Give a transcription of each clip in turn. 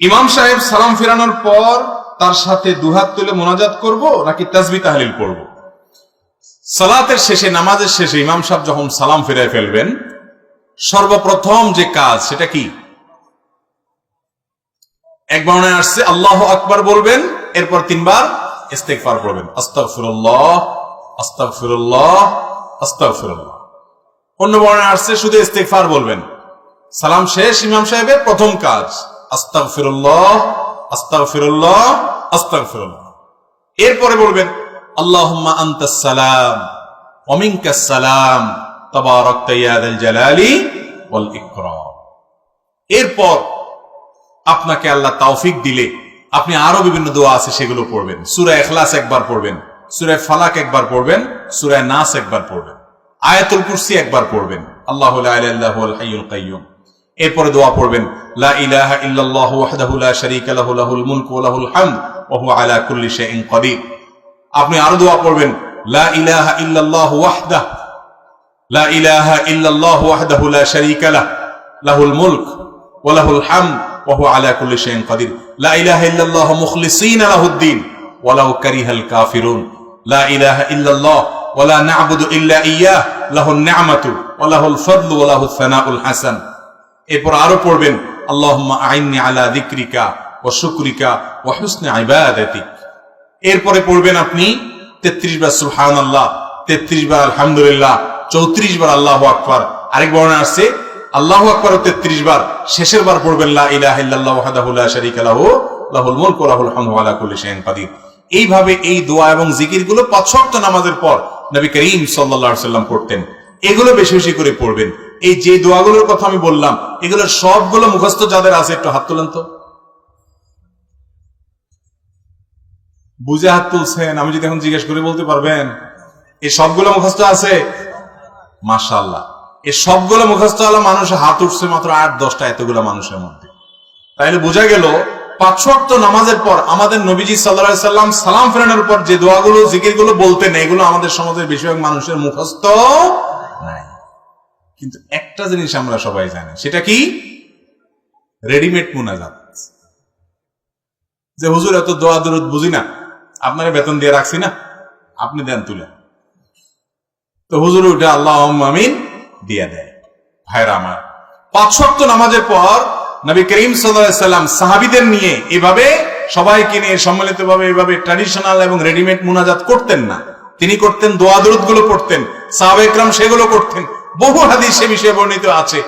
ইমাম সাহেব সালাম ফেরানোর পর তার সাথে দুহাত তুলে মোনাজাত করব নাকি তাজবি তাহলিল করব সালাতের শেষে, নামাজের শেষে ইমাম সাহেব যখন সালাম ফিরায় ফেলবেন, সর্বপ্রথম যে কাজ সেটা কি? এক বর্ণায় আসছে, আল্লাহ আকবার বলবেন, এরপর তিনবার ইস্তেগফার করবেন আস্তাগফিরুল্লাহ আস্তাগফিরুল্লাহ আস্তাগফিরুল্লাহ। অন্য বর্ণায় আসছে, শুধু ইস্তেগফার বলবেন। সালাম শেষ ইমাম সাহেবের প্রথম কাজ। এরপরে বলবেন, আল্লাহুম্মা আনতাস সালাম সালাম জালালি ওয়াল ইকরাম। এরপর আপনাকে আল্লাহ তৌফিক দিলে, আপনি আরও বিভিন্ন দোয়া আছে সেগুলো পড়বেন। সূরা ইখলাস একবার পড়বেন, সূরা ফালাক একবার পড়বেন, সূরা নাস একবার পড়বেন, আয়াতুল কুরসি একবার পড়বেন। আল্লাহু লা ইলাহা ইল্লাহুল হাইয়ুল কাইয়্যুম এরপরে দোয়া পড়বেন, লা ইলাহা ইল্লাল্লাহু ওয়াহদাহু লা শারীকা আপনি আরও দোয়া পড়বেন, লা ইলাহা ইল্লাল্লাহু ওয়াহদাহ, লা ইল্লা ইয়্যাহ লাহুন নি'মাতু, ওয়া লাহুল ফাদলু, ওয়া হাসান। এরপর আরও পড়বেন, আল্লাহুম্মা আইন্নি আলা যিকরিকা ওয়া শুকরিকা ওয়া হুসনি ইবাদাতিক। এরপরে পড়বেন আপনি 33 বার সুবহানাল্লাহ 33 বার আলহামদুলিল্লাহ 34 বার আল্লাহু আকবার। আরেক বর্ণনা আছে আল্লাহু আকবার 33 বার, শেষের বার পড়বেন এইভাবে এই দোয়া এবং জিকিরগুলো পাঁচ ওয়াক্ত নামাজের পর নবী করিম সাল্লাল্লাহু সাল্লাম পড়তেন। এগুলো বেশি বেশি করে পড়বেন। এই যে দোয়াগুলোর কথা আমি বললাম এগুলোর সবগুলো মুখস্থ যাদের আছে, একটু হাত তোলেন তো। বুঝে হাত তুলছেন, আমি যদি এখন জিজ্ঞেস করে, বলতে পারবেন, এই সবগুলো মুখস্থ আছে? মাশাল্লাহ এই সবগুলো মুখস্থ হলো মানুষের হাত উঠছে মাত্র আট, দশটা, এতগুলো মানুষের মধ্যে। তাইলে বোঝা গেল, পাঁচ ওয়াক্ত নামাজের পর আমাদের নবীজি সাল্লাহ সাল্লাম সালাম ফেরানোর পর যে দোয়াগুলো, জিকিরগুলো বলতেন, এগুলো আমাদের সমাজের বেশিরভাগ মানুষের মুখস্থ কিন্তু একটা জিনিস আমরা সবাই জানি, সেটা কি? রেডিমেড মুনাজাত। যে হুজুর এত দোয়া দরুদ বুঝি না, আপনার বেতন দিয়ে রাখছি না, আপনি দেন তুলে। তো হুজুর উঠে আল্লাহ আমিন দিয়ে দেয়। ভাইরা আমার, পাঁচ ওয়াক্ত নামাজের পর নবী করিম সাল্লাম সাহাবিদের নিয়ে এভাবে সবাইকে নিয়ে সম্মিলিত ভাবে এভাবে ট্র্যাডিশনাল এবং রেডিমেড মোনাজাত করতেন না। তিনি করতেন দোয়া দরুদগুলো পড়তেন সাহাবেকরাম সেগুলো করতেন। বহু হাদিস সে বিষয়ে বর্ণিত আছে।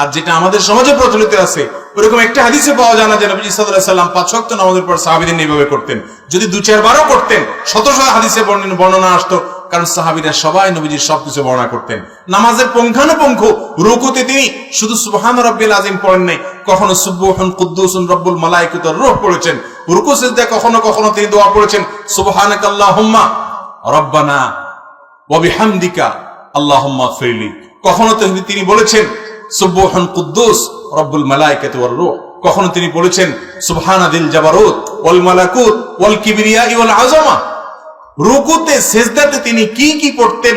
আর যেটা আমাদের সমাজে প্রচলিত আছে, ওরকম একটা হাদিসে পাওয়া যায় না যে নবী সাল্লাল্লাহু সাল্লাম পাঁচ ওয়াক্ত নামাজের পর সাহাবিদের এভাবে করতেন। যদি দু চারবারও করতেন শত শত হাদিসে বর্ণনা আসতো, কারণ সাহাবিরা সবাই নবীজির সবকিছু বর্ণনা করতেন। নামাজের পুঙ্খানুপুঙ্খ রুকুতে তিনি শুধু সুবহান রাব্বিল আযীম পড়েন নাই, কখনো সুবহান কুদ্দুসুন রব্বুল মালাইকাতুর রূহ পড়েছেন, রুকু সিজদা কখনো কখনো তিনি দোয়া পড়েছেন, সুবহানাকাল্লাহুম্মা, রব্বানা, ওয়া বিহামদিকা আল্লাহুম্মা ফিরলি কখনো তিনি বলেছেন, সুবহান কুদ্দুস, রব্বুল মালাইকাতু ওয়ার রূহ। কখনো তিনি বলেছেন সুবহানাদিল জাবারুত, ওয়াল মালাকুত, ওয়াল কিবরিয়া ওয়াল আযমা। রুকুতে, সেজদাতে তিনি কি কি পড়তেন,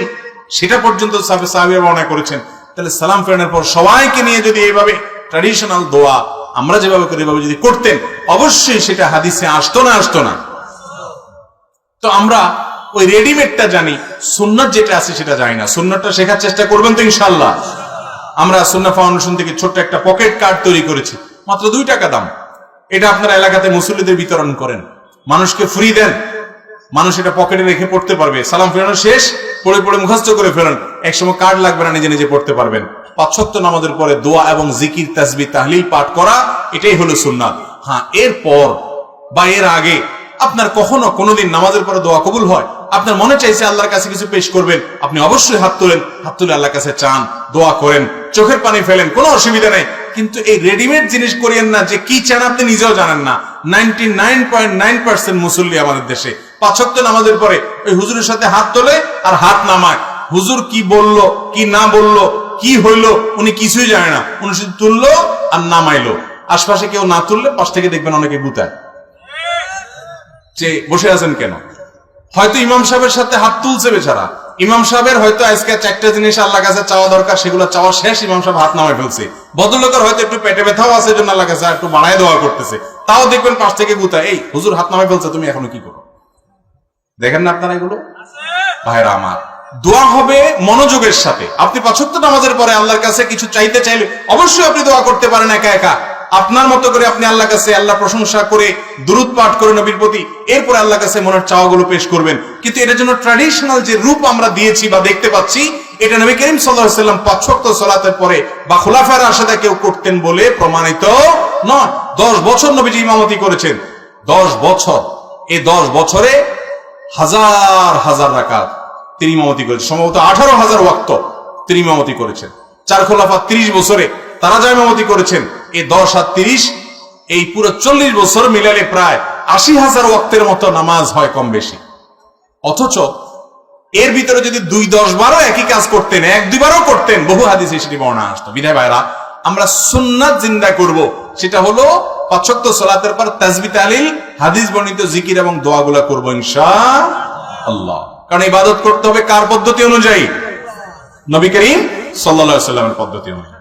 সেটা পর্যন্ত সাহাবে সাহাবিরা বর্ণনা করেছেন। তাহলে সালাম ফেরানোর পর সবাইকে নিয়ে যদি এইভাবে ট্র্যাডিশনাল দোয়া আমরা যেভাবে করি এভাবে যদি করতেন, অবশ্যই সেটা হাদিসে আসতো না আসতো না। তো আমরা ওই রেডিমেডটা জানি। সুন্নত যেটা আছে সেটা জানি না। সুন্নতটা শেখার চেষ্টা করবেন তো ইনশাল্লাহ আমরা সুন্না ফাউন্ডেশন থেকে ছোট্ট একটা পকেট কার্ড তৈরি করেছি। মাত্র দুই টাকা দাম। এটা আপনার এলাকাতে মুসল্লিদের বিতরণ করেন। মানুষকে ফ্রি দেন। মানুষ এটা পকেটে রেখে পড়তে পারবে। সালাম ফেরানো শেষ। পড়ে পড়ে মুখস্থ করে ফেলেন একসময় কার্ড লাগবে না, নিজে নিজে পড়তে পারবেন। পাঁচশক্ত নামাজের পরে দোয়া এবং জিকির, তাসবি, তাহলিল পাঠ করা, এটাই হলো সুন্নাত। হ্যাঁ এরপর বা এর আগে আপনার কখনো কোনোদিন নামাজের পরে দোয়া কবুল হয়? আপনার মনে চাইছে আল্লাহর কাছে কিছু পেশ করবেন, আপনি অবশ্যই হাত তোলেন, হাত তুলে আল্লাহর কাছে চান, দোয়া করেন, চোখের পানি ফেলেন, কোনো অসুবিধা নেই। কিন্তু এই রেডিমেড জিনিস করিয়েন না, যে কি চান আপনি নিজেও জানেন না। নাইনটি মুসল্লি আমাদের দেশে। নামাজের পরে ওই হুজুরের সাথে হাত তোলে আর হাত নামায়। হুজুর কি বলল, কি না বলল, কি হইল, উনি কিছুই জানে না। উনি শুধু তুললো আর নামাইলো। আশপাশে কেউ না তুললে পাশ থেকে দেখবেন অনেকে গুতায়। যে বসে আছেন কেন? হয়তো ইমাম সাহেবের সাথে হাত তুলছে বেচারা। ইমাম সাহেবের হয়তো আজকে চারটা জিনিস আল্লাহ কাছে চাওয়া দরকার, সেগুলো চাওয়া শেষ, ইমাম সাহেব হাত নামায় ফেলছে। ভদ্রলোকের হয়তো একটু পেটে ব্যথাও আছে জন্য আল্লাহ কাছে একটু বাড়ায় দেওয়া করতেছে। তাও দেখবেন পাশ থেকে গুতা এই, হুজুর হাত নামায় ফেলছে, তুমি এখনও কি করো? দেখেন না আপনারা এগুলো? ভাইরা আমার, দোয়া হবে মনোযোগের সাথে। আপনি পাঁচক্ত নামাজের পরে আল্লাহর কাছে কিছু চাইতে চাইলে অবশ্যই আপনি দোয়া করতে পারেন একা একা। আপনার মতো করে আপনি আল্লাহ কাছে আল্লাহ প্রশংসা করে দুরুদ পাঠ করে নবীর প্রতি, এরপরে আল্লাহ কাছে মনের চাওয়াগুলো পেশ করবেন। কিন্তু এটার জন্য ট্র্যাডিশনাল যে রূপ আমরা দিয়েছি বা দেখতে পাচ্ছি, এটা নবী করিম সাল্লাহ সাল্লাম পাঁচক্ত সলাতের পরে বা খোলাফার আসাদা কেউ করতেন বলে প্রমাণিত নয়। দশ বছর নবীজি ইমামতি করেছেন। দশ বছর। এই দশ বছরে হাজার হাজার রাকাত তিনি ইমামতি করেছেন। সম্ভবত আঠারো হাজার ওয়াক্ত তিনি ইমামতি করেছেন। চার খোলাফা ত্রিশ বছরে তারা যা ইমামতি করেছেন। এই দশ আর তিরিশ, এই পুরো চল্লিশ বছর মিলালে প্রায় আশি হাজার ওয়াক্তের মতো নামাজ হয় কম বেশি। অথচ এর ভিতরে যদি দুই দশ বারও একই কাজ করতেন, এক দুইবারও করতেন, বহু হাদিসে সেটি বর্ণনা আসতো। বিধায় ভাইরা, আমরা সুন্নাত জিন্দা করব, সেটা হলো পাঁচক্ত সলাতের পর তাজবি তালিল, হাদিস বর্ণিত জিকির এবং দোয়াগুলা করব ইনশা আল্লাহ কারণ ইবাদত করতে হবে কার পদ্ধতি অনুযায়ী? নবী করিম সাল্লা সাল্লামের পদ্ধতি অনুযায়ী।